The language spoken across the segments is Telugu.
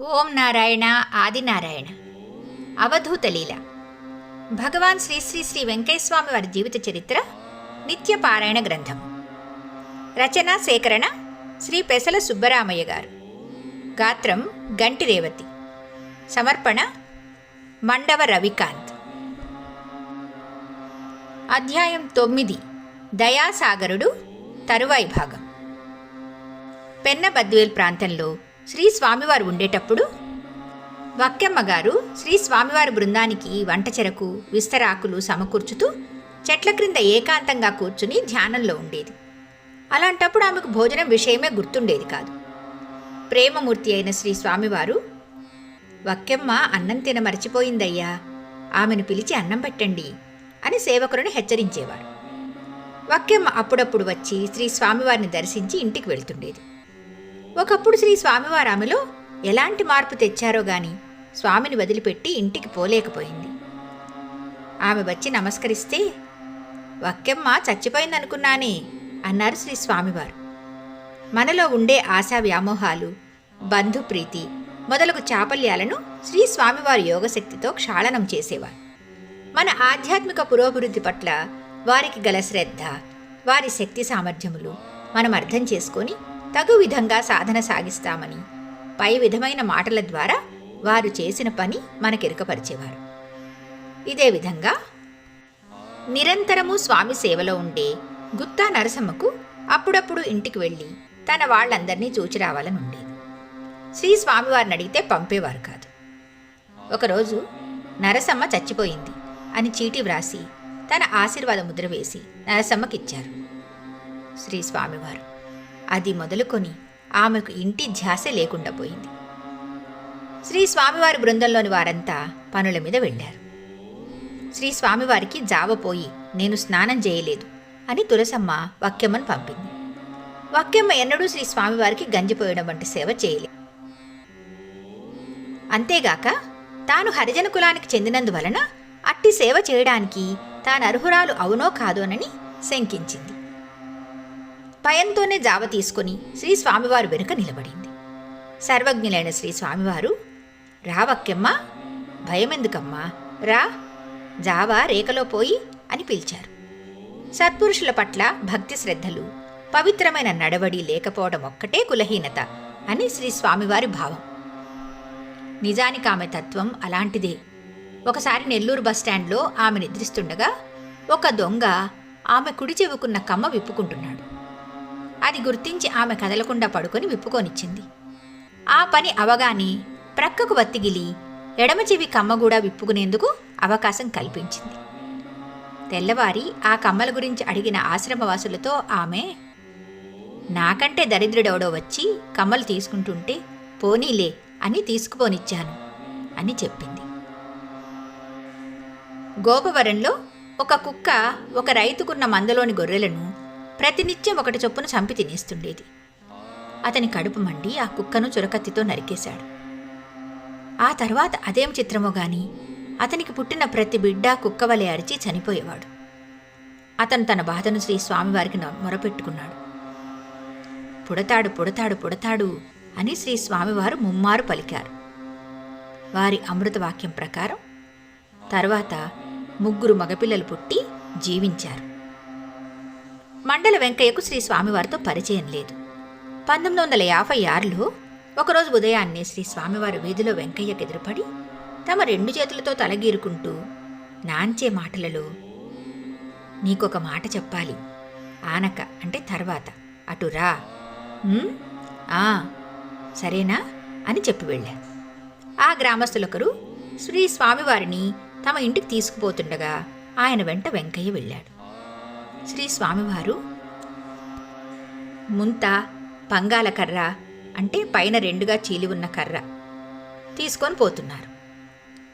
ఓం నారాయణ ఆదినారాయణ అవధూత లీల. భగవాన్ శ్రీ శ్రీ శ్రీ వెంకయ్యస్వామి వారి జీవిత చరిత్ర నిత్య పారాయణ గ్రంథం. రచన సేకరణ శ్రీ పెసల సుబ్బరామయ్య గారు. గాత్రం గంటి రేవతి. సమర్పణ మండవ రవికాంత్. అధ్యాయం తొమ్మిది. దయాసాగరుడు తరువాయి భాగం. పెన్న బద్వేల్ ప్రాంతంలో శ్రీ స్వామివారు ఉండేటప్పుడు వక్కెమ్మ గారు శ్రీ స్వామివారి బృందానికి వంట చెరకు విస్తరాకులు సమకూర్చుతూ చెట్ల క్రింద ఏకాంతంగా కూర్చుని ధ్యానంలో ఉండేది. అలాంటప్పుడు ఆమెకు భోజనం విషయమే గుర్తుండేది కాదు. ప్రేమమూర్తి అయిన శ్రీ స్వామివారు వక్కెమ్మ అన్నం తిన మర్చిపోయిందయ్యా. ఆమెను పిలిచి అన్నం పెట్టండి అని సేవకులను హెచ్చరించేవారు. వక్కెమ్మ అప్పుడప్పుడు వచ్చి శ్రీ స్వామివారిని దర్శించి ఇంటికి వెళ్తుండేది. ఒకప్పుడు శ్రీ స్వామివారు ఆమెలో ఎలాంటి మార్పు తెచ్చారో గాని స్వామిని వదిలిపెట్టి ఇంటికి పోలేకపోయింది. ఆమె వచ్చి నమస్కరిస్తే వక్కెమ్మ చచ్చిపోయిందనుకున్నానే అన్నారు శ్రీ స్వామివారు. మనలో ఉండే ఆశా వ్యామోహాలు బంధుప్రీతి మొదలగు చాపల్యాలను శ్రీ స్వామివారి యోగశక్తితో క్షాళనం చేసేవారు. మన ఆధ్యాత్మిక పురోభివృద్ధి పట్ల వారికి గల శ్రద్ధ వారి శక్తి సామర్థ్యములు మనం అర్థం చేసుకొని తగు విధంగా సాధన సాగిస్తామని పై విధమైన మాటల ద్వారా వారు చేసిన పని మనకెరుకపరిచేవారు. ఇదే విధంగా నిరంతరము స్వామి సేవలో ఉండే గుత్తా నరసమ్మకు అప్పుడప్పుడు ఇంటికి వెళ్ళి తన వాళ్ళందరినీ చూచి రావాలని ఉండేది. శ్రీ స్వామివారిని అడిగితే పంపేవారు కాదు. ఒకరోజు నరసమ్మ చచ్చిపోయింది అని చీటి వ్రాసి తన ఆశీర్వాద ముద్ర వేసి నరసమ్మకిచ్చారు శ్రీ స్వామివారు. అది మొదలుకొని ఆమెకు ఇంటి ధ్యాస లేకుండా పోయింది. శ్రీ స్వామివారి బృందంలోని వారంతా పనుల మీద వెళ్ళారు. శ్రీ స్వామివారికి జావపోయి నేను స్నానం చేయలేదు అని తులసమ్మ వక్యమ్మను పంపింది. వక్యమ్మ ఎన్నడూ శ్రీ స్వామివారికి గంజిపోయడం వంటి సేవ చేయలేదు అంతేగాక తాను హరిజన కులానికి చెందినందువలన అట్టి సేవ చేయడానికి తాను అర్హురాలు అవునో కాదోనని శంకించింది. భయంతోనే జావ తీసుకుని శ్రీ స్వామివారు వెనుక నిలబడింది. సర్వజ్ఞులైన శ్రీ స్వామివారు రావక్కెమ్మ భయమెందుకమ్మా? రా జావా రేఖలో పోయి అని పిలిచారు. సత్పురుషుల పట్ల భక్తి శ్రద్ధలు పవిత్రమైన నడవడి లేకపోవడం ఒక్కటే కులహీనత అని శ్రీ స్వామివారి భావం. నిజానికి ఆమె తత్వం అలాంటిదే. ఒకసారి నెల్లూరు బస్టాండ్లో ఆమె నిద్రిస్తుండగా ఒక దొంగ ఆమె కుడి చెవుకున్న కమ్మ విప్పుకుంటున్నాడు. అది గుర్తించి ఆమె కదలకుండా పడుకొని విప్పుకొనిచ్చింది. ఆ పని అవగానే ప్రక్కకు వత్తిగిలి ఎడమ చెవి కమ్మ కూడా విప్పుకునేందుకు అవకాశం కల్పించింది. తెల్లవారి ఆ కమ్మల గురించి అడిగిన ఆశ్రమవాసులతో ఆమె నాకంటే దరిద్రుడెవడో వచ్చి కమ్మలు తీసుకుంటుంటే పోనీలే అని తీసుకుపోనిచ్చాను అని చెప్పింది. గోపవరంలో ఒక కుక్క ఒక రైతుకున్న మందలోని గొర్రెలను ప్రతినిత్యం ఒకటి చొప్పున చంపి తినేస్తుండేది. అతని కడుపు మండి ఆ కుక్కను చురకత్తితో నరికేశాడు. ఆ తర్వాత అదేం చిత్రమో గాని అతనికి పుట్టిన ప్రతి బిడ్డ కుక్క వలె అరిచి చనిపోయేవాడు. అతను తన బాధను శ్రీ స్వామివారికి న- మొరపెట్టుకున్నాడు. పుడతాడు పుడతాడు పుడతాడు అని శ్రీ స్వామివారు ముమ్మారు పలికారు. వారి అమృతవాక్యం ప్రకారం తర్వాత ముగ్గురు మగపిల్లలు పుట్టి జీవించారు. మండల వెంకయ్యకు శ్రీ స్వామివారితో పరిచయం లేదు. పంతొమ్మిది వందల యాభై ఆరులో ఒకరోజు ఉదయాన్నే శ్రీ స్వామివారి వీధిలో వెంకయ్యకు ఎదురుపడి తమ రెండు చేతులతో తలగీరుకుంటూ నాంచే మాటలలో నీకొక మాట చెప్పాలి. ఆనక అంటే తర్వాత. అటురా ఆ. సరేనా? అని చెప్పి వెళ్ళారు ఆ గ్రామస్తులొకరు శ్రీ స్వామివారిని తమ ఇంటికి తీసుకుపోతుండగా ఆయన వెంట వెంకయ్య వెళ్ళాడు. శ్రీ స్వామివారు ముంత పంగాల కర్ర అంటే పైన రెండుగా చీలి ఉన్న కర్ర తీసుకొని పోతున్నారు.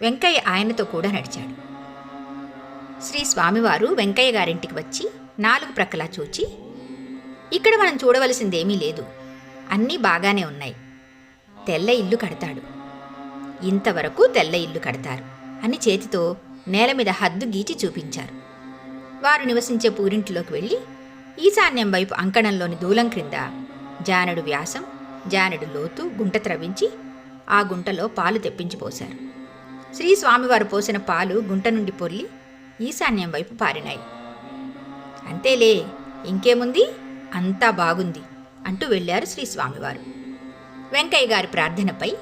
వెంకయ్య ఆయనతో కూడా నడిచాడు. శ్రీ స్వామివారు వెంకయ్య గారింటికి వచ్చి నాలుగు ప్రక్కలా చూచి ఇక్కడ మనం చూడవలసిందేమీ లేదు. అన్నీ బాగానే ఉన్నాయి. తెల్ల ఇల్లు కడతాడు. ఇంతవరకు తెల్ల ఇల్లు కడతారు అని చేతితో నేల మీద హద్దు గీచి చూపించారు. వారు నివసించే పూరింటిలోకి వెళ్ళి ఈశాన్యం వైపు అంకణంలోని దూలం క్రింద జానడు వ్యాసం జానడు లోతు గుంట త్రవ్వించి ఆ గుంటలో పాలు తెప్పించిపోశారు. శ్రీ స్వామివారు పోసిన పాలు గుంట నుండి పొర్లి ఈశాన్యం వైపు పారినాయి. అంతేలే ఇంకేముంది? అంతా బాగుంది అంటూ వెళ్ళారు శ్రీ స్వామివారు. వెంకయ్య గారి ప్రార్థనపై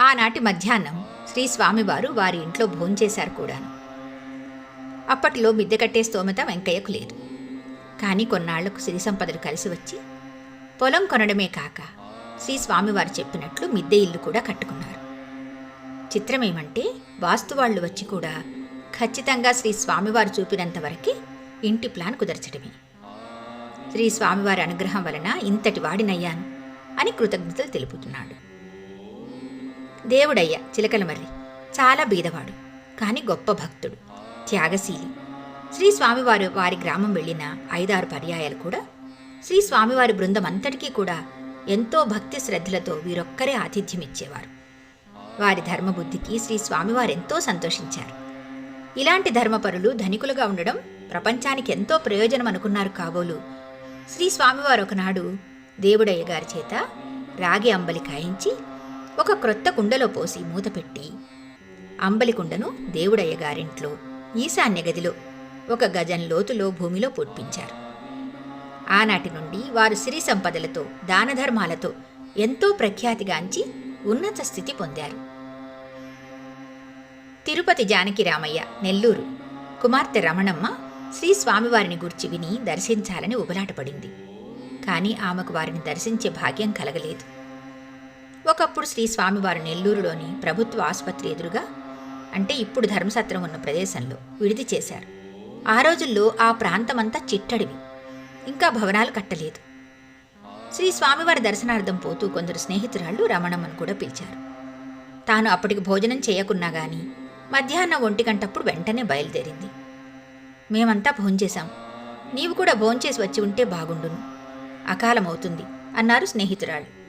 ఆనాటి మధ్యాహ్నం శ్రీ స్వామివారు వారి ఇంట్లో భోంచేశారు కూడాను. అప్పట్లో మిద్దె కట్టే స్తోమత వెంకయ్యకు లేదు. కానీ కొన్నాళ్ళకు సిరి సంపదలు కలిసి వచ్చి పొలం కొనడమే కాక శ్రీ స్వామివారు చెప్పినట్లు మిద్దె ఇల్లు కూడా కట్టుకున్నారు. చిత్రమేమంటే వాస్తువాళ్ళు వచ్చి కూడా ఖచ్చితంగా శ్రీ స్వామివారు చూపినంతవరకే ఇంటి ప్లాన్ కుదర్చడమే. శ్రీ స్వామివారి అనుగ్రహం వలన ఇంతటి వాడినయ్యాను అని కృతజ్ఞతలు తెలుపుతున్నాడు. దేవుడయ్య చిలకలమర్రి చాలా బీదవాడు కానీ గొప్ప భక్తుడు. త్యాగశీలి. శ్రీ స్వామివారు వారి గ్రామం వెళ్ళిన ఐదారు పర్యాయాలు కూడా శ్రీ స్వామివారి బృందం అంతటికీ కూడా ఎంతో భక్తి శ్రద్ధలతో వీరొక్కరే ఆతిథ్యం ఇచ్చేవారు వారి ధర్మబుద్ధికి శ్రీ స్వామివారు ఎంతో సంతోషించారు. ఇలాంటి ధర్మపరులు ధనికులుగా ఉండడం ప్రపంచానికి ఎంతో ప్రయోజనం అనుకున్నారు కాబోలు శ్రీ స్వామివారు ఒకనాడు దేవుడయ్య గారి చేత రాగి అంబలి కాయించి ఒక క్రొత్త కుండలో పోసి మూతపెట్టి అంబలి కుండను దేవుడయ్య గారింట్లో ఈశాన్య గదిలో ఒక గజం లోతులో భూమిలో పొడ్పించారు. ఆనాటి నుండి వారు సిరి సంపదలతో దానధర్మాలతో ఎంతో ప్రఖ్యాతిగాంచి ఉన్నత స్థితి పొందారు. తిరుపతి జానకి రామయ్య నెల్లూరు కుమార్తె రమణమ్మ శ్రీ స్వామివారిని గుర్చి విని దర్శించాలని ఉబలాటపడింది కానీ ఆమెకు వారిని దర్శించే భాగ్యం కలగలేదు. ఒకప్పుడు శ్రీ స్వామివారు నెల్లూరులోని ప్రభుత్వ ఆసుపత్రి ఎదురుగా అంటే ఇప్పుడు ధర్మసత్రం ఉన్న ప్రదేశంలో విడిది చేశారు. ఆ రోజుల్లో ఆ ప్రాంతమంతా చిట్టడివి. ఇంకా భవనాలు కట్టలేదు. శ్రీ స్వామివారి దర్శనార్థం పోతూ కొందరు స్నేహితురాళ్ళు రమణమ్మను కూడా పిలిచారు. తాను అప్పటికి భోజనం చేయకున్నా గాని మధ్యాహ్నం ఒంటి గంటప్పుడు వెంటనే బయలుదేరింది. మేమంతా భోంచేశాం. నీవు కూడా భోంచేసి వచ్చి ఉంటే బాగుండును. అకాలమవుతుంది అన్నారు స్నేహితురాళ్ళు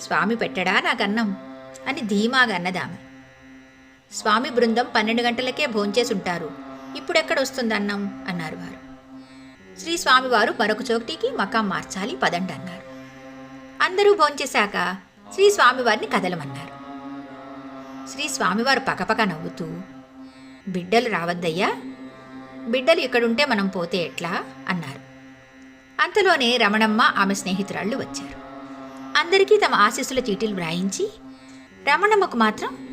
స్వామి పెట్టడా నాకన్నం అని ధీమాగా అన్నదామె. స్వామి బృందం పన్నెండు గంటలకే భోంచేసుంటారు. ఇప్పుడెక్కడొస్తుంది అన్నం అన్నారు వారు. శ్రీ స్వామివారు మరొక చోటికి మకాం మార్చాలి పదండి అన్నారు. అందరూ భోంచేశాక శ్రీ స్వామివారిని కదలమన్నారు. శ్రీ స్వామివారు పకపక నవ్వుతూ బిడ్డలు రావద్దయ్యా. బిడ్డలు ఇక్కడుంటే మనం పోతే ఎట్లా అన్నారు. అంతలోనే రమణమ్మ ఆమె స్నేహితురాళ్ళు వచ్చారు. అందరికీ తమ ఆశీస్సుల చీటీలు వ్రాయించి రమణమ్మకు మాత్రం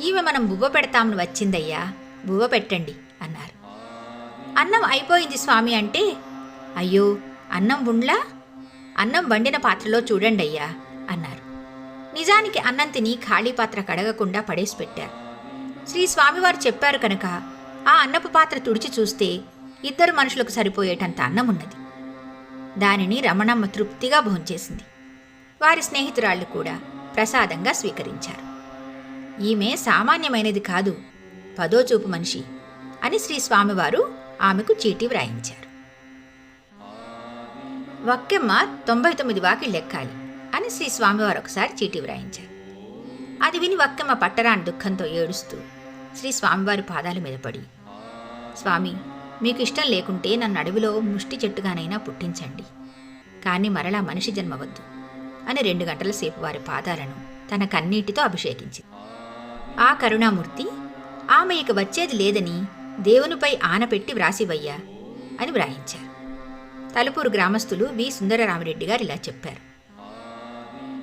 ఈమె మనం బువ్వ పెడతామని వచ్చిందయ్యా. బువ్వ పెట్టండి అన్నారు. అన్నం అయిపోయింది స్వామి అంటే అయ్యో అన్నం ఉండ్లా అన్నం వండిన పాత్రలో చూడండి అయ్యా అన్నారు. నిజానికి అన్నం తిని ఖాళీ పాత్ర కడగకుండా పడేసి పెట్టారు శ్రీ స్వామివారు చెప్పారు కనుక ఆ అన్నపు పాత్ర తుడిచి చూస్తే ఇద్దరు మనుషులకు సరిపోయేటంత అన్నం ఉన్నది. దానిని రమణమ్మ తృప్తిగా భోంచేసింది. వారి స్నేహితురాళ్ళు కూడా ప్రసాదంగా స్వీకరించారు. ఈమె సామాన్యమైనది కాదు. పదో చూపు మనిషి అని శ్రీ స్వామివారు ఆమెకు చీటీ వ్రాయించారు. వక్కెమ్మ తొంభై తొమ్మిది వాకిళ్ళు ఎక్కాలి అని శ్రీ స్వామివారు ఒకసారి చీటీ వ్రాయించారు. అది విని వక్కెమ్మ పట్టరాని దుఃఖంతో ఏడుస్తూ శ్రీ స్వామివారి పాదాల మీద పడి స్వామి మీకు ఇష్టం లేకుంటే నన్ను అడవిలో ముష్టి చెట్టుగానైనా పుట్టించండి. కానీ మరలా మనిషి జన్మవద్దు అని రెండు గంటల సేపు వారి పాదాలను తన కన్నీటితో అభిషేకించింది. ఆ కరుణామూర్తి ఆమె ఇక వచ్చేది లేదని దేవునిపై ఆనపెట్టి వ్రాసివయ్యా అని వ్రాయించారు. తలుపూరు గ్రామస్తులు వి. సుందరరామరెడ్డి గారు ఇలా చెప్పారు.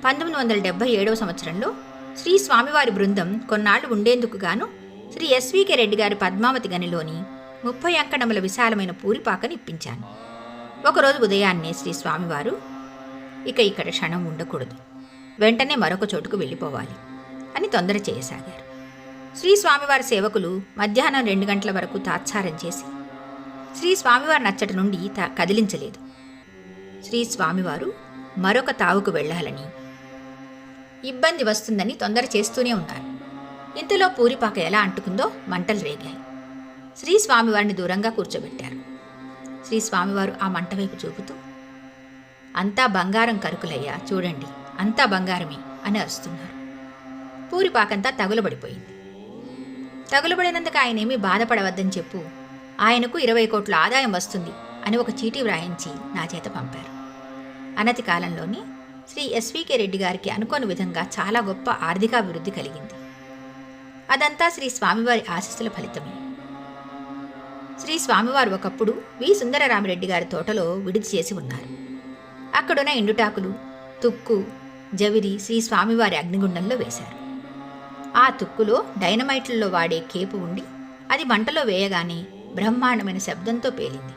పంతొమ్మిది వందల డెబ్బై ఏడవ సంవత్సరంలో శ్రీ స్వామివారి బృందం కొన్నాళ్ళు ఉండేందుకు గాను శ్రీ ఎస్వికే రెడ్డి గారి పద్మావతి గనిలోని ముప్పై అంకణముల విశాలమైన పూరిపాకని ఇప్పించాను. ఒకరోజు ఉదయాన్నే శ్రీ స్వామివారు ఇక ఇక్కడ క్షణం ఉండకూడదు. వెంటనే మరొక చోటుకు వెళ్ళిపోవాలి అని తొందర చేయసాగారు. శ్రీ స్వామివారి సేవకులు మధ్యాహ్నం రెండు గంటల వరకు తాత్సారం చేసి శ్రీ స్వామివారి నచ్చటి నుండి తా కదిలించలేదు. శ్రీ స్వామివారు మరొక తావుకు వెళ్ళాలని ఇబ్బంది వస్తుందని తొందర చేస్తూనే ఉన్నారు. ఇంతలో పూరిపాక ఎలా అంటుకుందో మంటలు రేగాయి. శ్రీ స్వామివారిని దూరంగా కూర్చోబెట్టారు. శ్రీ స్వామివారు ఆ మంట వైపు చూపుతూ అంతా బంగారం కరుకులయ్యా చూడండి అంతా బంగారమే అని అరుస్తున్నారు. పూరిపాకంతా తగులబడిపోయింది. తగులుబడినందుకు ఆయనేమీ బాధపడవద్దని చెప్పు. ఆయనకు ఇరవై కోట్ల ఆదాయం వస్తుంది అని ఒక చీటీ వ్రాయించి నా చేత పంపారు. అనతి కాలంలోనే శ్రీ ఎస్వికే రెడ్డి గారికి అనుకోని విధంగా చాలా గొప్ప ఆర్థికాభివృద్ధి కలిగింది. అదంతా శ్రీ స్వామివారి ఆశీస్సుల ఫలితమే. శ్రీ స్వామివారు ఒకప్పుడు వి. సుందరరామిరెడ్డి గారి తోటలో విడిది చేసి ఉన్నారు. అక్కడున్న ఎండుటాకులు తుక్కు జవిరి శ్రీ స్వామివారి అగ్నిగుండంలో వేశారు. ఆ తుక్కులో డైనమైట్లలో వాడే కేపు ఉండి అది మంటలో వేయగానే బ్రహ్మాండమైన శబ్దంతో పేలింది.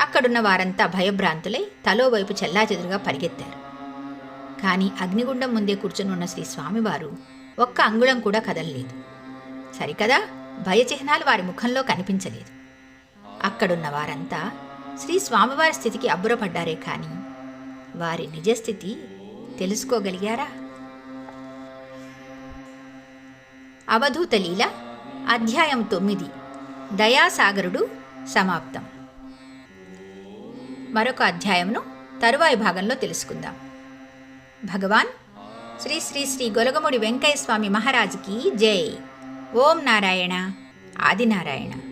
అక్కడున్న వారంతా భయభ్రాంతులై తలో వైపు చెల్లాచెదురుగా పరిగెత్తారు. కానీ అగ్నిగుండం ముందే కూర్చుని ఉన్న శ్రీ స్వామివారు ఒక్క అంగుళం కూడా కదలలేదు. సరికదా? భయచిహ్నాలు వారి ముఖంలో కనిపించలేదు. అక్కడున్న వారంతా శ్రీ స్వామివారి స్థితికి అబ్బురపడ్డారే కానీ వారి నిజస్థితి తెలుసుకోగలిగారా? అవధూత లీల అధ్యాయం తొమ్మిది. దయాసాగరుడు సమాప్తం. మరొక అధ్యాయంను తరువాయి భాగంలో తెలుసుకుందాం. భగవాన్ శ్రీ శ్రీ శ్రీ గొలగముడి వెంకయ్య స్వామి మహారాజుకి జై. ఓం నారాయణ. ఆదినారాయణ.